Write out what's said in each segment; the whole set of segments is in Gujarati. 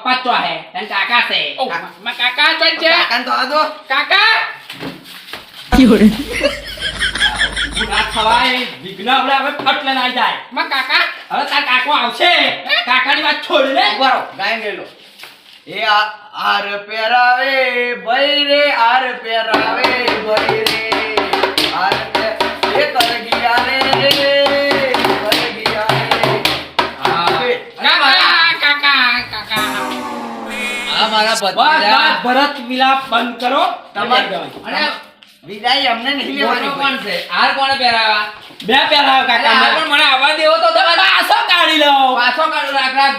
પપ્પા ચો હે તન કાકા છે માં કાકા ચોન છે કાકા તો આદો કાકા ના ખવાય વિઘ્ન આપણે હવે ફટ લઈને આવી જાય માં કાકા હવે તાર કાકો આવશે કાકાની વાત છોડ ઊભા રહો ગાયન લઈ લો એ આર પેરાવે ભાઈ રે આર પેરાવે ભાઈ રે આર એ કર ગયા રે આ મારા બસ બસ ભત્રીજા ભરત વિલાપ બંધ કરો. તમારે તમારે અને વિદાય અમને નહીં લેવાની કોણ છે? હાર કોણે પહેરાવા બે પહેરાવ કાકા હાર પણ મને આવવા દેવો તો તમે પાછો કાઢી લો. પાછો કાઢો રાખ રાખ.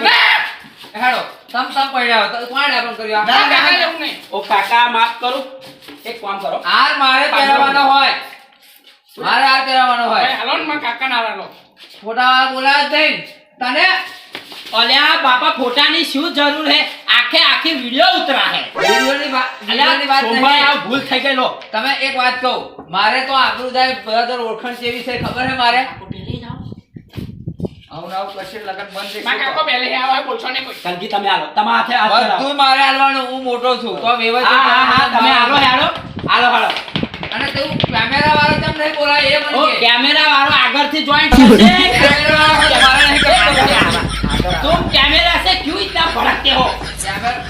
હેડો તમ તમ પડ્યા તો કોણે આપણ કર્યું? ના, કાકા જવું નહીં. ઓ કાકા માફ કરું. એક કામ કરો. હાર મારે પહેરાવાનો હોય. મારે હાર પહેરાવાનો હોય. હાલો ને કાકા ના હાલો. ફોટા બોલાવે તને અલ્યા બાપા ફોટાની શું જરૂર હે? આખે આખી વિડિયો ઉતરા હે. વિડિયોની વાત વિડીયોની વાત આ ભૂલ થઈ ગઈ લો તમે એક વાત કહું. મારે તો આપણું જાય બ્રધર ઓળખણ જેવી છે ખબર હે મારે? આવું. આવું કરશે લગન બંધ થઈ કાકો પહેલે આવા બોલશો નહીં કોઈ. કલગી તમે આલો તમારા હાથે હાથ બધું મારે હાલવાનું હું મોટો છું. તો વ્યવસ્થિત હા હા તમે આલો હેડો આલો હાલો. અને તું કેમેરા વાળો કેમ નહીં બોલાય એ મને કેમેરા વાળો આગળથી જોઈન્ટ કેમેરા વાળો નહીં. तुम कैमरा से क्यों इतना भड़कते हो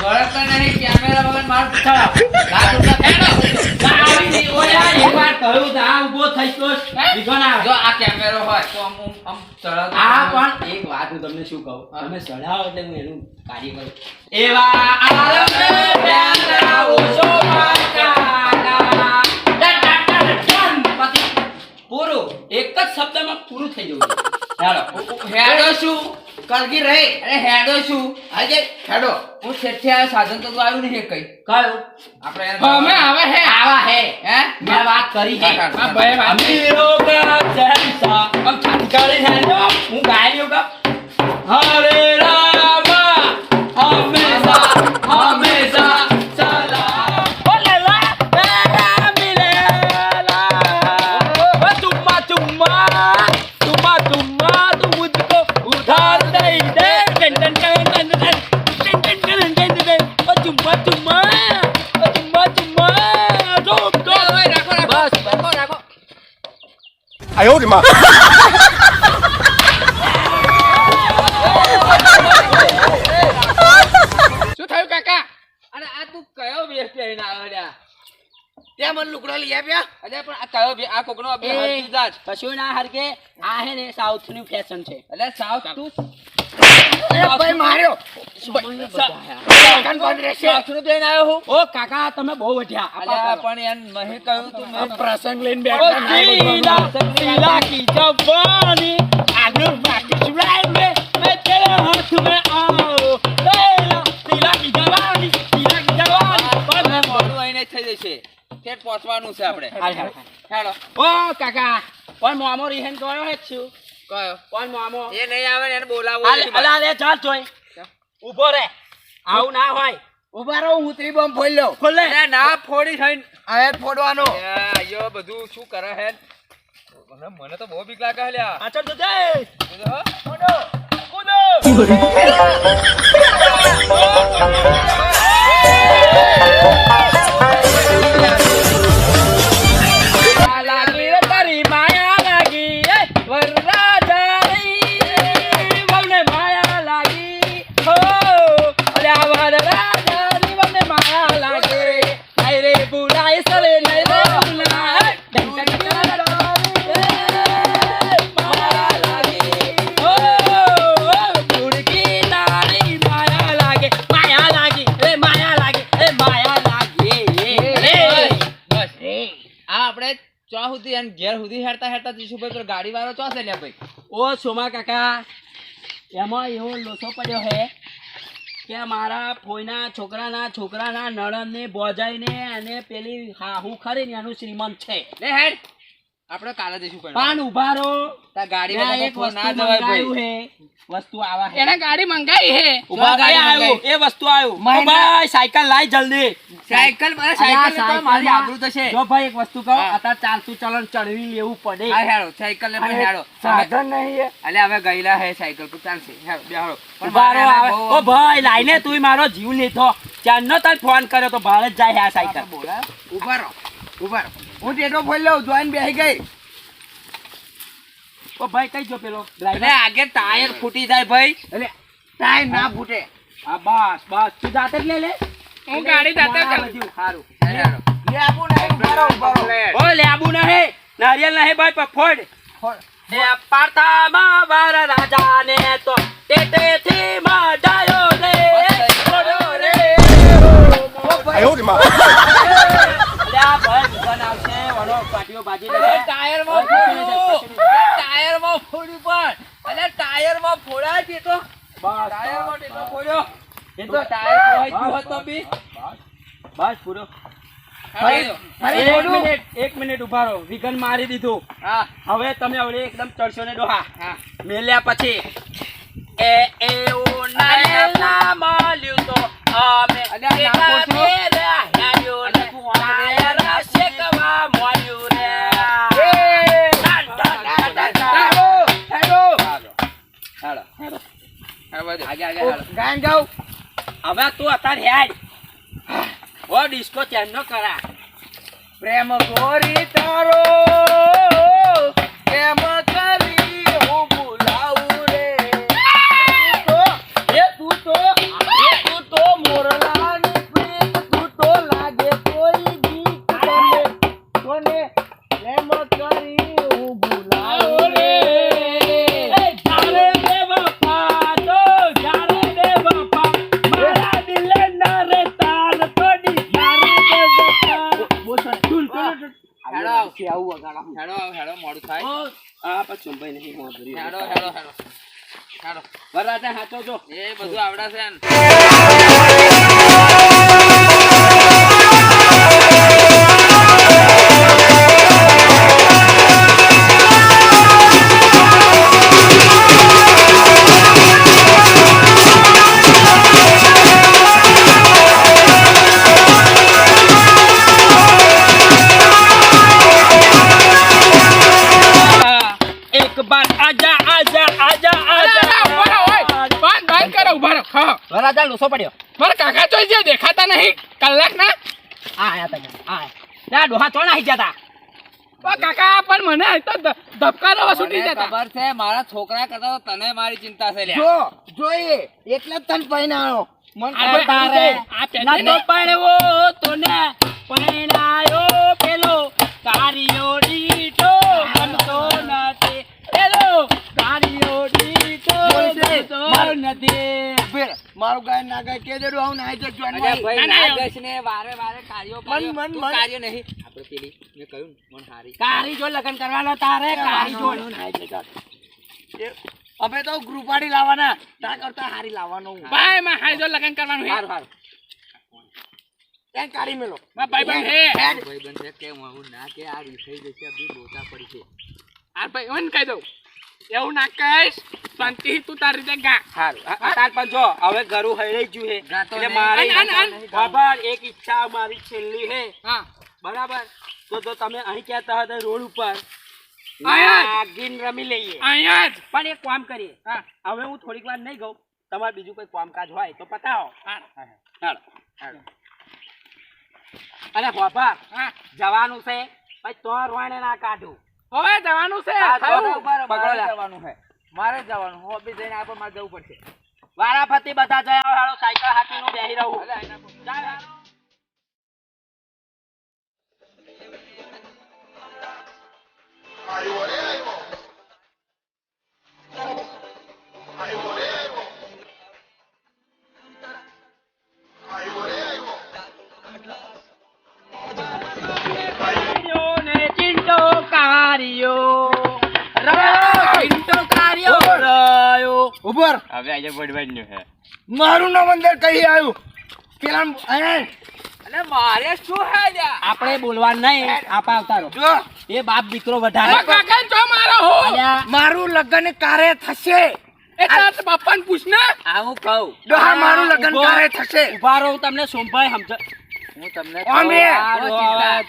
भड़कता नहीं कैमरा मगर मार पूछा પૂરું એક જ શબ્દમાં પૂરું થઈ જવું હેડો શું કાલકી રહે. અરે હેડો છું. આજે હેડો. હું છેઠે આ સાધન તો આવ્યું નહીં કઈ. કયો? આપણે અમે આવે હે. આવા હે. હે? મેં વાત કરી છે. આ ભય વાત અમીરો કા જલસા. અબ હેડો હું ગાયો કા? હરે રામ આયો રે માં શું થયું કાકા? અને આ તું કયો બે પહેરીને આવ્યો ત્યાં મને લુકડો લઈ આવ્યા અરે પણ આ કયો બે આ કોકનો બે હરકી કશું ના હરકે. આ હે ને સાઉથની ફેશન છે. એટલે સાઉથ તું? ભાઈ પહોંચવાનું છે આપણે. ઓ કાકા મામો રિહેન ગયો હે છું. કયો કોણ મામો એ નહીં આવે ને એને બોલાવો અલે રે ચાલ જોઈ ઊભો રે આવું ના હોય ઊભા રહો ઉતરી બોમ્બ ફોડી લઉં ખોલે ના ફોડી થઈને આ ફોડવાનો અયો બધું શું કરે હે મને મને તો બહુ બીક લાગે હે લ્યા પાછળ તો જય કૂદો કૂદો ગાડી વાળો ચો છે લે ભાઈ. ઓ સોમા કાકા, એમાં એવો લોસો પડ્યો હે કે મારા ફોઈના છોકરાના છોકરાના નળનને બોજાઈને અને પેલી હાહુ ખરી ને એનું શ્રીમંત છે. લે હેડ. આપણે કાલે જઈશું પણ. પાન ઊભા રહો તાર ગાડી ત્યાં એક વસ્તુ ના જવાય ભાઈ. હે. વસ્તુ આવા હે. એને ગાડી મંગાઈ હે. ઊભા ગાડી આવ્યો એ વસ્તુ આવ્યો. ભાઈ સાયકલ લાય જલ્દી. સાયકલ મારે સાયકલ તો મારી સાયકલમાં- તો છે જો ભાઈ એક વસ્તુ કહો આતા ચાલતું ચલણ ચડવી લેવું પડે. હા હેડો સાયકલ ને પણ હેડો. સાધન નહીં હે. એટલે હવે ગયેલા હે સાયકલ પર ચાલશે. હેડો બેહાડો. પણ મારો આવે. ઓ ભાઈ લાઈને તું મારો જીવ લીધો. ચારનો તને ફોન કર્યો તો ભાડે જ જાય હે આ સાયકલ. બોલા ઊભા રહો ઊભા રહો હું ટેટો ફોડી લઉં જોઈન બેસી ગઈ. ઓ ભાઈ કઈ જો પેલો ડ્રાઈવર આગે ટાયર ફૂટી જાય ભાઈ. એટલે ટાયર ના ફૂટે. હા બસ બસ. તું જાતે જ લે લે. હું ગાડી જાતે ચાલું. સારું. હેડો લે આપું નહીં ઉભારો ઊભા રહો. ઓ લેબુ નહીં. નારિયેલ નહીં ભાઈ પફોડ એ પાર્થામાં વાર રાજાને તો ટેટેથી મડાયો રે. મોડો રે. 哎呦 વળો બાજી ટાયરમાં ફોડ્યું. ટાયરમાં ફોડ્યું પણ. અલે ટાયરમાં ફોડાય છે તો. ટાયરમાં બસ, ફોડ્યો. એ તો ટાયર ખોવાઈ ગયું બસ, બી. બસ પૂરો. એક મિનિટ ઊભા રહો. વિઘન મારી દીધું. હા. હવે તમે હવે એકદમ ચડશો ને ડોહા. મેલ્યા પછી. એ એવું ના મળ્યું તો અમે અલ્યા, ના પોછો. અલ્યા, તું રે. ટાયર શેકવા મળ્યું ગાયન જાઉં હવે તું અત્યારે હેડ ઓ ડિસ્કો ચેન નો કરા. પ્રેમ ગોરી તારો. હેડો સાચો હાચો જો એ બધું આવડે લોસો પડ્યો મારા કાકા તો જે દેખાતા નહીં કલાક ના આ આયા તમે આ ના ડોહા ચોણ આવી જતા કાકા પણ મને તો ધબકારો છૂટી જતા. ખબર છે મારા છોકરા કરતા તો તને મારી ચિંતા છે જો જોઈએ એટલે જ તને પહેણાયો મન તારે. આ તો ને- પડવો તો ને પેલો. કારિયો ડીટો ગમતો નથી. પેલો કારિયો ડીટો ગમતો નથી. ઊભી રહે. મારું ગાય ના ગાય કે દેડું આવું નાઈ જજો ભાઈ ના, ના, ના એવું. ને વારે વારે કાર્યો મન, મન, મન. કાર્યો નહીં. આપણે પેલી મેં કહ્યું મન હારી. કારી જો લગન કરવાનો તારે કારી જો. અમે તો ગ્રુપાડી લાવવાના. તા કરતા હારી લાવવાનો હું. ભાઈ માં હાઈ જો લગન કરવાનું હે. હાર હારું. ત્યાં કાઢી મેલો. મારા ભાઈ બંધ હે ભાઈબંધ છે કે હું ના કે આ જશે બી બોતા પડી છે. આ ભાઈ મને કહી દઉં. એવું ના કહીશ. શાંતિ તું તારી રીતે ગા. સારું. તાર પણ જો હવે ઘરું હૈરાઈ ગયું હે. એટલે. મારે. બાબા એક ઈચ્છા મારી છેલ્લી હે. હા. બરાબર? તો જો તમે અહીં કહેતા હતા રોડ ઉપર આયા રમી લઈએ. અહીંયા જ. પણ એક કામ કરીએ. હવે હું થોડીક વાર નહીં ગઉં. તમારે બીજું કોઈ કામકાજ હોય તો પતાવો. અને હા જવાનું છે. ભાઈ તો રોણે ના કાઢું. હવે જવાનું છે જવાનું છે. મારે જ જવાનું હું જઈને જઈને આપણે મારે જવું પડશે. વારાફરતી બધા જયા હાલો સાયકલ હાથીનું બેહી રહું. પર. કારિયો રયો! કારિયો રયો. ઉપર હવે આજે પડવાનું છે. મારું નામ અંદર કઈ આવ્યું. પેલા અહીંયા મારે શું હે આપણે બોલવાનું નહીં. આપા અવતારો જો. એ બાપ દીકરો વધારે. કાકા જો મારો હો. મારું લગ્ન કારે થશે. એ તારા બાપાને પૂછ ને. આ હું કહું. ડોહા મારું લગ્ન. કારે થશે. ઊભા રહો તમને સોમભાઈ સમજ. હું તમને. કહું,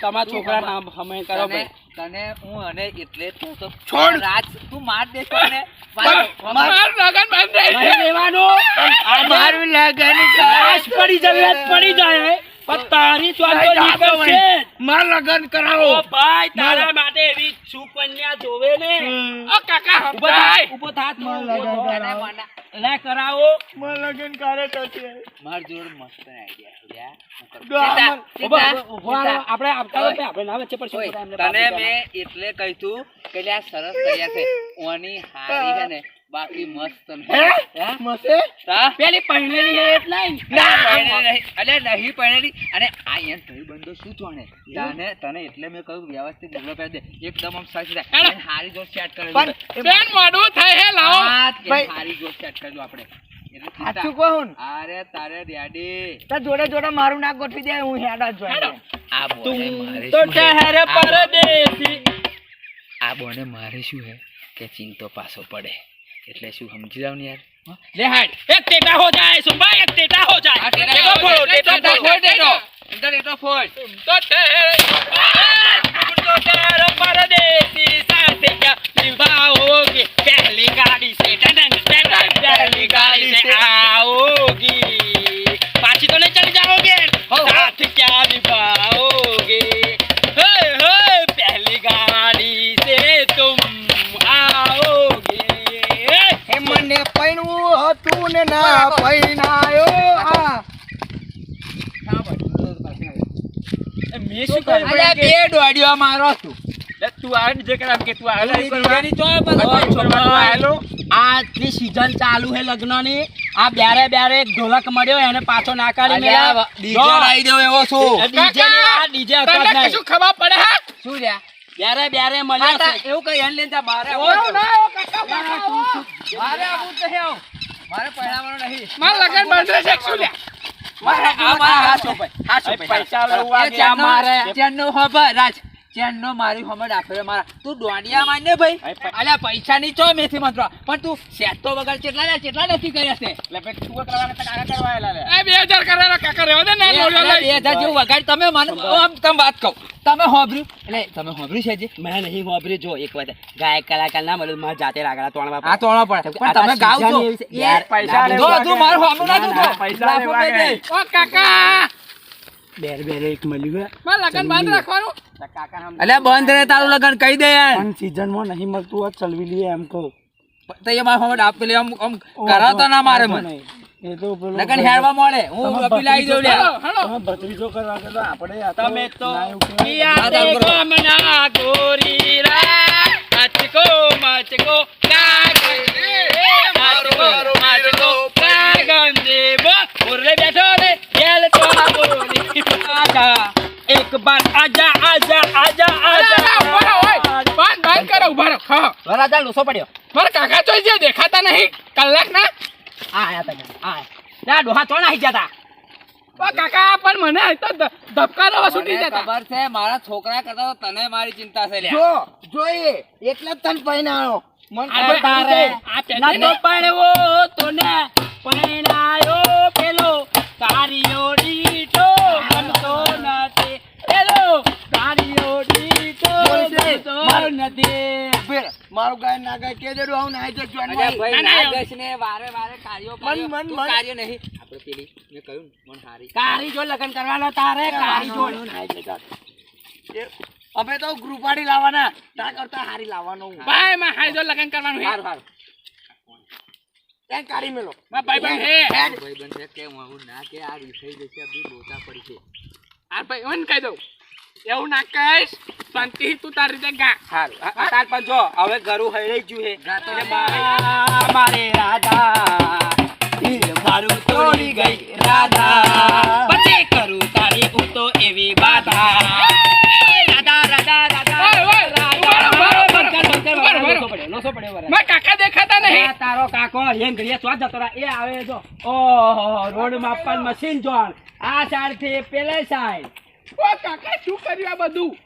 તમારા છોકરા નામ સમય કરો ભાઈ. તને હું અને એટલે તું છોડ. રાજ તું માર દે ને માર લગન બંધ થઈ લેવાનો આ માર લગન કાશ પડી જાય પડી જાય પણ તારી સ્વાદ તો નીકળશે માર લગન કરાવો. ઓ ભાઈ તારા માટે એવી સુકન્યા જોવે ને. ઓ કાકા ઊભો થાય ઊભો થાત તું લગન થા. તને કરાવો મારું લગ્ન કારે થશે માર જોડ મસ્ત છે. ચિંતા. આપણે આપતા. આપણે ના વચ્ચે પડશે તને મેં એટલે કહ્યું તું કે લ્યા સરસ તૈયાર છે ઓની હારી છે ને બાકી મસ્ત પેલી પહેરેલી છે એટલે નહીં પહેરેલી અને આ એમ ભાઈ બંધો શું ચોણે તને તને એટલે મેં કહ્યું વ્યવસ્થિત ડેવલપ કરી દે. એકદમ આમ સાચી થાય હારી જોર સેટ કરે બેન મોડું થાય હે લાવો. હારી જોર સેટ કરજો આપણે. તારે ડેડી જોડે જોડે મારું નાક ગોઠવી દે હું હેડા જોઈ આ મારે શું હે? કે ચિંતો પાછો પડે. એટલે શું સમજી જાવ ને યાર? લે હાડ એક ટેટા હો જાય સુભાઈ એક ટેટા હો જાય. ટેટા ટેટા ફોડ ટેટો અંદર ટેટા ફોડ. તો તેરે તો તારો પરદેશી સાથે ક્યા નિભાઓગે પહેલી ગાડી છે ટન ટન પહેલી ગાડી છે. આ ને ના પૈણાયો આ મેં શું કર્યું અલ્યા, બે દોડ્યો મારો છું. તું આવે જે કરે કે તું આવે તું બીજાની ચોય પર ઓય, ઓય, છોકરા, છોકરા. આયેલો. આજથી season ચાલુ હે લગ્નની આ બ્યારે બ્યારે એક ઢોલક મળ્યો એને પાછો ના કાઢી અલ્યા, મેલ્યા. લાવી દેવો એવો છું. એ DJ આ DJ હતો નહીં. કશું ખબર પડે હે શું લ્યા? બ્યારે બ્યારે મળ્યો એવું કઈ એને લઈને મારે આવું ના, નથી. ઓ કાકા, કાકા, તું શું? મારે આવું જ નહીં આવું. મારે પરણાવવાનું નહીં. માર લગન બંધ છે શું લ્યા મારે આ મારા હાચો ભાઈ, હાચો એ ભાઈ. પૈસા લેવા એ મારે અમારે. ચેનનો રાજ. ચેનનો મારી હોમે દાખલો મારા. તું દોડિયા માન ને ભાઈ. અલ્યા પૈસા ની ચો મેથી મંત્રો. પણ તું સેતો વગર કેટલા લે, કેટલા નથી કર્યા છે? એટલે પછી તું કરવાના તો કાકા કરવા આયેલા લે. એ બે કરેલા કાકા રહેવા દે ના એ લે અલ્યા બે લઈ હજાર જેવું વગાડ. તમે મને આમ તમે વાત કહું. તમે હોભર્યું? એટલે તમે હોભર્યું છે જે મેં નહીં વાપર્યું જો એક વાત. ગાયક કલાકાર ના મળે મારા જાતે રાગડા તોણવા આ તોણવા પડે. પણ તમે ગાવ છો. યાર પૈસા દો. તું મારું હોમું ના દો. પૈસા. ઓ કાકા! બેર બેર એક મળ્યું હે. લગન બંધ રાખવાનું. અલ્યા બંધ રહે તારું લગન કહી દે યાર. પણ સીઝનમાં નહીં મળતું હોત ચલવી લઈએ એમ કહું તો એ મારા હોમે ડાપ પેલી આમ આમ કરાવતો ના મારે મને. એ તો પેલું લગન હેરવા મળે હું અપીલ આવી દઉં લ્યા. તમે ભત્રીજો કરવા કરતા આપણે આ તમે તો આ તારું કરો. ગોરી રા અચકો મચકો કાગંજે મચકો કાગંજે એક બાર આજા આજા આજા. આજા ઊભા હોય બાન બંધ કરો ઊભા રહો હા વરાજા લોસો પડ્યો. મારા કાકા તો જે દેખાતા નહીં કલાક ના આ આયા તમે આ ના ડોહા તો નાહી જતા ઓ કાકા પણ મને તો ધ- ધબકા દવા છૂટી જતા. ખબર છે મારા છોકરા કરતા તો તને મારી ચિંતા છે જો જોઈએ એટલે જ તને પૈણાયો મન ખબર તારે. તારે આ પહેરી ના તો ને. પડવો તો ને પેલો. તારીઓ ડીટો ગમતો નથી પેલો તારીઓ ડીટો બોલ દે. ગમતો માર- નથી. મારું ગાય ના ગાય કે દેડું આવું નાઈ જજો ભાઈ ના, ના, ના ને. વારે વારે કાર્યો મન, મન, કાર્ય નહીં. આપણે પેલી મેં કહ્યું મન હારી. કારી જો લગન કરવાનો તારે કારી જો. અમે તો ગ્રુપાડી લાવવાના. તા કરતા હારી લાવવાનો ભાઈ માં હાઈ જો લગન કરવાનું હે. હારું હારું. ત્યાં કાઢી મેલો. ભાઈ બંધ હે. ભાઈબંધ છે કે હું ના કે આ વિષય જશે બી બોતા પડી છે. આ ભાઈ મને કહી દઉં. એવું ના કહીશ શાંતિ તું તારી રીતે ગા. હારું. તાર પણ જો હવે ઘરું હૈરાઈ ગયું હે. મારે રાધા. મારું તોડી ગઈ રાધા. પછી કરું તારી હું તો એવી બાધા. રાધા રાધા કાકા દેખાતા નહીં. તારો કાકો સ્વાદ જતો રહે. એ આવે જો. ઓહો રોડ માપન મશીન જોણ આ સાઈડથી પેલે સાઈડ ઓ કાકા શું કર્યું આ બધું?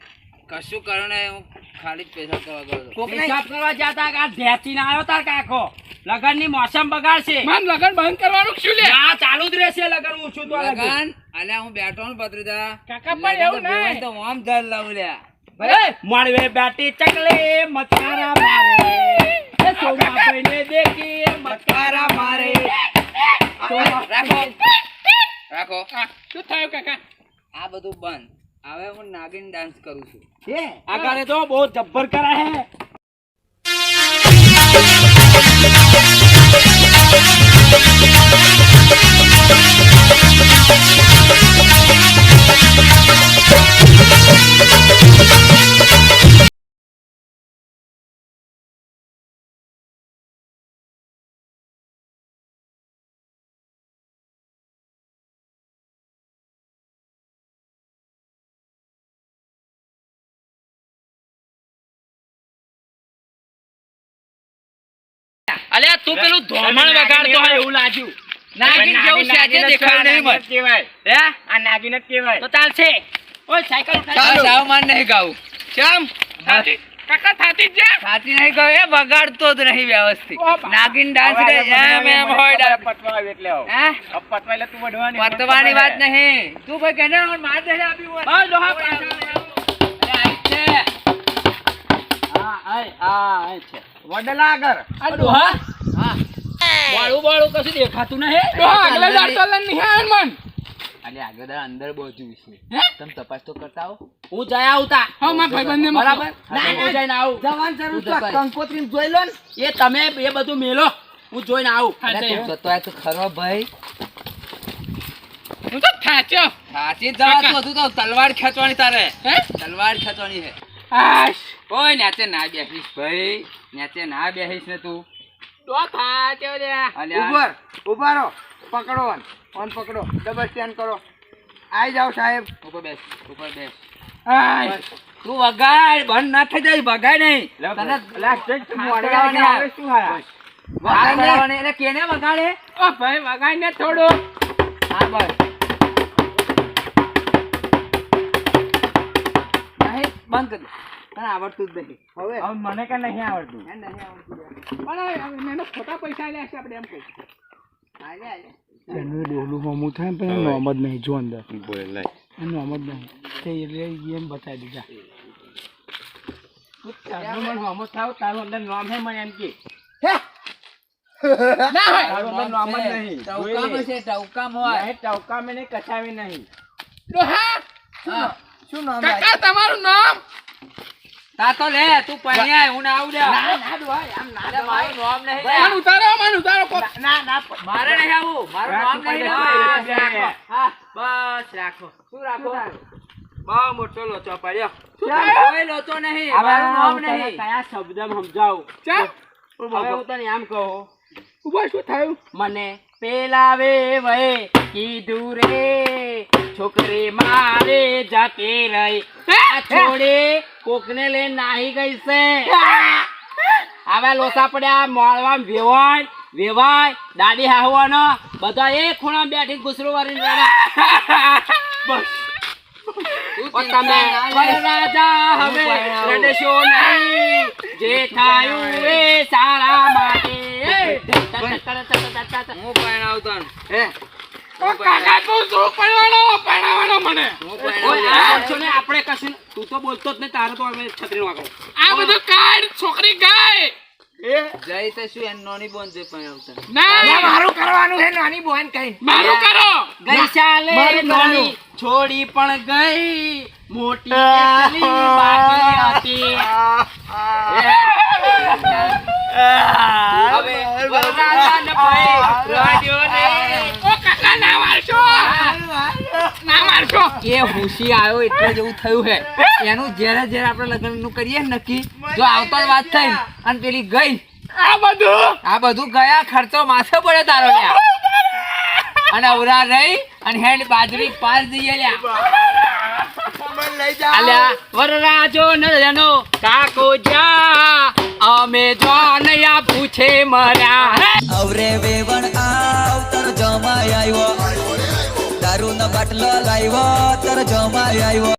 કશું કારણ નહીં, હું ખાલી જ પૈસા કરવા ગયો. હિસાબ કરવા જતા કે આ ઢેચીને આવ્યો તાર કાકો? લગનની મોસમ બગાડશે. માન લગન બંધ કરવાનું શું લે? આ ચાલુ જ રહેશે લગન ઓછું તો લગન. અલે હું બેઠો ને ભત્રીજા. કાકા પણ એવું નહીં. તો આમ ધાર લે. લ્યા. મળવે બેટી ચકલે મચકારા મારે. એ સોમા ભાઈને દેખી મચકારા મારે. રાખો. રાખો. શું થયું કાકા? આ બધું બંધ. હવે હું નાગિન ડાન્સ કરું છું. આ ગાને તો બહુ જબ્બર કરા હે. પેલું ધોમણ વગાડતો હોય એવું લાગ્યું. નાગિન જેવું સાજે દેખાય નહીં મને. હે? આ નાગિન જ કેવાય તો ચાલશે ઓય સાયકલ ચાલ સાવ માન નહીં ગાવ. કેમ? કાકા થાતી જ થાતી નહીં ગાવ. એ બગાડતો જ નહીં વ્યવસ્થિત. નાગિન ડાન્સ રે એમ એમ હોય ડાન્સ. પટવા એટલે આવો. હે? અબ પટવા એટલે તું વઢવાની. પટવાની વાત નહીં. તું ભાઈ કેને માર દે આપી હોય? ઓય ડોહા પાછા. અરે આઈ છે. હા આ છે. વડલાગર. આ ડોહા હા વાળું વાળું કશું દેખાતું નહીં ડોહા આગલા દાડતો લઈને નહીં આવ્યો ને મન. અલે આગળ અંદર બોજ્યું છે. તમે તપાસ તો કરતા આવો. હું જઈ આવતા. હા મારા ભાઈબંધને બરાબર? ના હું જઈને આવું. જવાન જરૂર તો કંકોત્રી જોઈ. લો ને. એ તમે એ બધું મેલો. હું જોઈને આવું. હા, અરે જઈ. તું આવ. જતો હોય તો ખરો ભાઈ. હું તો થાચ્યો. તો તલવાર ખેંચવાની તારે. હે? તલવાર ખેંચવાની છે આશ. ઓય નેચે ના બેસીશ ભાઈ. નેચે ના બેસીશ ને તું. ડોહા થાચ્યો રે ઉપર ઊભા પકડો ઓન. ઓન પકડો. ડબલ સ્ટેન્ડ કરો. આઈ જાઓ સાહેબ. ઉપર બેસ ઉપર બેસ. આશ તું વગાડ બંધ ના થઈ જાય વગાડ નહીં. તને મોઢામાં આવે. શું હારા? વગાડ એટલે કેને વગાડે? ઓ ભાઈ વગાડ ને થોડું. હા બસ. બંધ કરી. તને આવડતું જ નહીં. હવે? હવે મને કે નહીં આવડતું? નહીં આવડતું પણ એને ખોટા પૈસા લે છે આપણે એમ કહું. એનું ડોલું હમું થાય ને પણ નોમ જ નહીં જો અંદર. નોમ જ નહીં. તે એટલે એમ બતાવી દીધા. તારું મને હમો થાવ તારું અંદર નામ હે મને એમ કે. હા. તમારું નામ? તા તો લે તું પૈયા હું ના આવું લે ના ના દોય આમ ના અરે મારું નામ નહીં મન ઉતારો મન ઉતારો ના ના મારે નહીં આવું મારું નામ નહીં હા, બસ રાખો. શું રાખો? બહુ મોટો લોચો પડ્યો. કોઈ લોચો નહીં મારું નામ નહીં. કયા શબ્દ સમજાવું? હવે હું તને કહો. ઊભા શું થયું? મને પેલા વે વે કીધું રે છોકરી મારે જાતે રહી છોડે કોકને લઈને નાહી ગઈ છે. હવે લોસા પડ્યા મોળવા વેવાય વેવાય દાદી હાહવાનો બધા એ ખૂણા બેઠી ગુસરું રડ્યા. બસ. તમે. હવે રડશો નહીં. જે થયું એ સારા માટે હું પરણાવું આવતો હે જ બોન છે પણ આવતા ના મારું કરવાનું છે નાની બોન કઈ મારું કરો ગઈ ચાલે નાની છોડી પણ ગઈ મોટી હવે વરરાજાને ભય રડ્યો નહીં. ઓ કાકા ના મારશો. ના મારશો. એ હુશી આવ્યો એટલે જેવું થયું છે એનું જ્યારે જ્યારે આપણે લગ્નનું કરીએ નક્કી જો આવતા જ વાત થઈ અને પેલી ગઈ. આ બધું? આ બધું ગયા ખર્ચો માથે પડે તારો લ્યા. અને અવરા રહી અને હેડ બાજરી પાસ દઈએ લ્યા. લઈ અલ્યા વરરાજો નયનો કાકો જા અમે જોનયા પૂછે મર્યા અવરે વેવણ આવ તારો જમાય આવ્યો. દારૂ નો બાટલો લાવ્યો, તર જમાય આવ્યો.